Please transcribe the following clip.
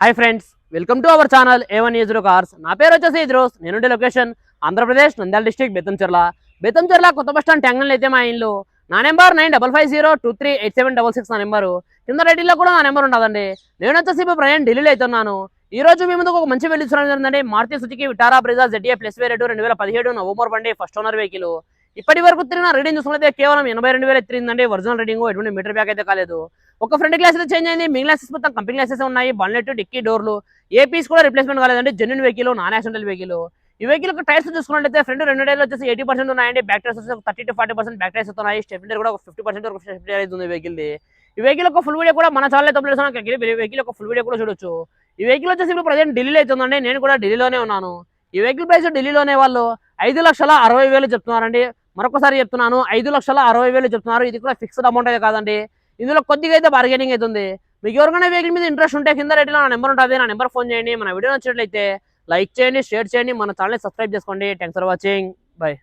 Hi friends welcome to our channel A one zero cars నా పేరు వచ్చేసి ఇద్రోస్. నేనుండే లొకేషన్ ఆంధ్రప్రదేశ్ నంద్యాల డిస్టిక్ బెత్తంచెర్ల బెత్తంచెర్ల కొత్త బస్ స్టాండ్ ట్యాంగల్ అయితే మా ఇంట్లో నా number nine double five zero two three eight seven double six నా నెంబరు కింద రైటింగ్లో కూడా నా నెంబర్ ఉండదండి నేను వచ్చేసి ఇప్పుడు ప్రయాణం ఢిల్లీలో అవుతున్నాను ఈ రోజు మీ ముందుకు ఒక మంచి వెళ్ళి జరిగిందండి. Maruti Suzuki Vitara Brezza ZA plus variant రెండు వేల పదిహేడు నవంబర్ బండి ఫస్ట్ ఓనర్ వెహికల్ ఇప్పటి వరకు తిరిగిన రీడింగ్ చూసుకుంటే కేవలం ఎనభై రెండు వేలు ఎత్తిరిందండి. ఒరిజినల్ రీడింగ్ ఎటువంటి మీటర్ బ్యాక్ అయితే కాలేదు. ఒక ఫ్రంట్ గ్లాస్ అయితే చేంజ్ అయింది మీ గ్లాసెస్ మొత్తం కంపెనీ గ్లాసెస్ ఉన్నాయి బన్లెట్ డిక్కీ డోర్లు ఏ పీస్ కూడా రిప్లేస్మెంట్ కాలేదండి genuine vehicle non accidental vehicle ఈ వెహికల్ టైర్స్ చూసుకున్నట్లయితే ఫ్రంట్ రెండు టైర్లు వచ్చేసి ఎయిటీ పర్సెంట్ ఉన్నాయండి బ్యాక్ టైర్స్ వచ్చేసి thirty to forty percent back tyres ఉన్నాయి స్టెఫినర్ కూడా ఒక ఫిఫ్టీ పర్సెంట్ ఒక స్టెఫినర్ అయితే ఉంది వెహికల్ ఈ వెహికల్ ఒక ఫుల్ వీడియో కూడా మన ఛానల్ అయితే వెహికల్ ఒక ఫుల్ వీడియో కూడా చూడొచ్చు. ఈ వెహికల్ వచ్చేసి ఇప్పుడు ప్రజెంట్ ఢిల్లీలో అవుతుందండి నేను కూడా ఢిల్లీలోనే ఉన్నాను. ఈ వెహికల్ ప్రైస్ ఢిల్లీలోనే వాళ్ళు ఐదు లక్షల అరవై వేలు చెప్తున్నారండి. మరొకసారి చెప్తున్నాను ఐదు లక్షల అరవై వేలు చెప్తున్నారు ఇది కూడా ఫిక్స్డ్ అమౌంట్ అయితే కాదండి. ఇందులో కొద్దిగా అయితే బార్గెనింగ్ అవుతుంది మీకు ఎవరికైనా వెహికల్ మీద ఇంట్రెస్ట్ ఉంటే కింద రేట్లో నా నెంబర్ ఉంటుంది. నా నెంబర్ ఫోన్ చేయండి. మన వీడియో నచ్చినట్లయితే లైక్ చేయండి షేర్ చేయండి. మన ఛానల్ని సబ్స్క్రైబ్ చేసుకోండి. Thanks for watching bye